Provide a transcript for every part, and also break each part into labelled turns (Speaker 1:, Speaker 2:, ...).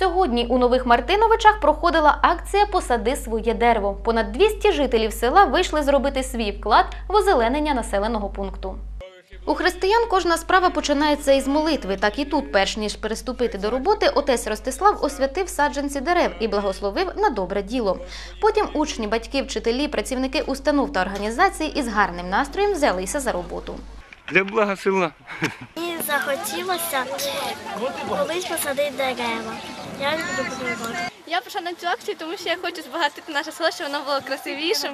Speaker 1: Сьогодні у Нових Мартиновичах проходила акція Посади своє дерево. Понад 200 жителів села вийшли зробити свій вклад в озеленення населеного пункту. У християн кожна справа починається із молитви. Так і тут, перш ніж переступити до роботи, отець Ростислав освятив саджанці дерев і благословив на добре діло. Потім учні, батьки, вчителі, працівники установ та організацій із гарним настроєм взялися за роботу.
Speaker 2: Для блага села.
Speaker 3: Мені захотілося колись посадити дерева. Я люблю природу.
Speaker 4: Я пішла на цю акцію, тому що я хочу збагатити наше село, щоб воно було красивішим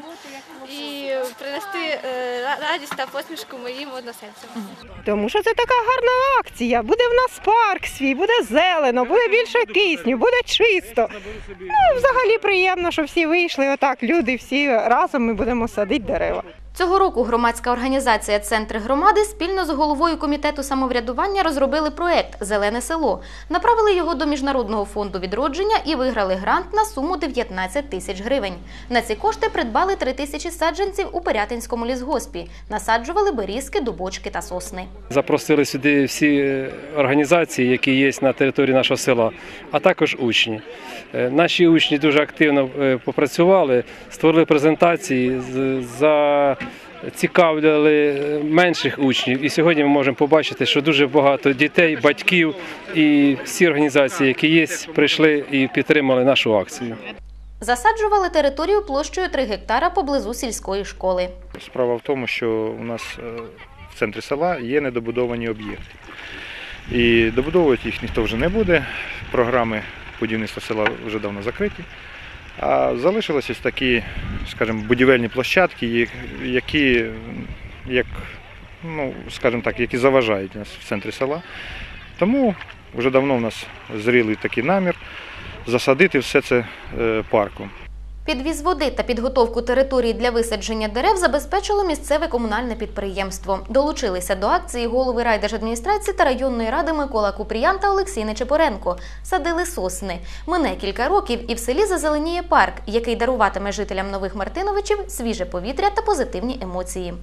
Speaker 4: і принести е, радість та посмішку моїм односельцям.
Speaker 5: Тому що це така гарна акція. Буде в нас парк свій, буде зелено, буде більше кисню, буде чисто. Ну, взагалі приємно, що всі вийшли. Отак, люди всі разом ми будемо садити дерева.
Speaker 1: Цього року громадська організація Центри громади спільно з головою комітету самоврядування розробили проект Зелене село, направили його до Міжнародного фонду відродження і виграли грант на суму 19 тисяч гривень. На ці кошти придбали 3 тисячі саджанців у Пирятинському лісгоспі. Насаджували берізки, дубочки та сосни.
Speaker 6: Запросили сюди всі е, організації, які є на території нашого села, а також учні. Е, Наші учні дуже активно е, попрацювали, створили презентації, з- зацікавляли е, менших учнів. І сьогодні ми можемо побачити, що дуже багато дітей, батьків і всі організації, які є, прийшли і підтримали нашу акцію.
Speaker 1: Засаджували територію площею 3 гектара поблизу сільської школи.
Speaker 7: Справа в тому, що у нас е, в центрі села є недобудовані об'єкти. І добудовувати їх ніхто вже не буде. Програми будівництва села вже давно закриті. А залишились ось такі, скажімо, будівельні площадки, які, як, ну, скажімо так, які заважають нас в центрі села. Тому вже давно в нас зрілий такий намір засадити все це е, парком.
Speaker 1: Підвіз води та підготовку території для висадження дерев забезпечило місцеве комунальне підприємство. Долучилися до акції голови райдержадміністрації та районної ради Микола Купріян та Олексій Нечепоренко. Садили сосни. Мине кілька років і в селі зазеленіє парк, який даруватиме жителям нових Мартиновичів свіже повітря та позитивні емоції.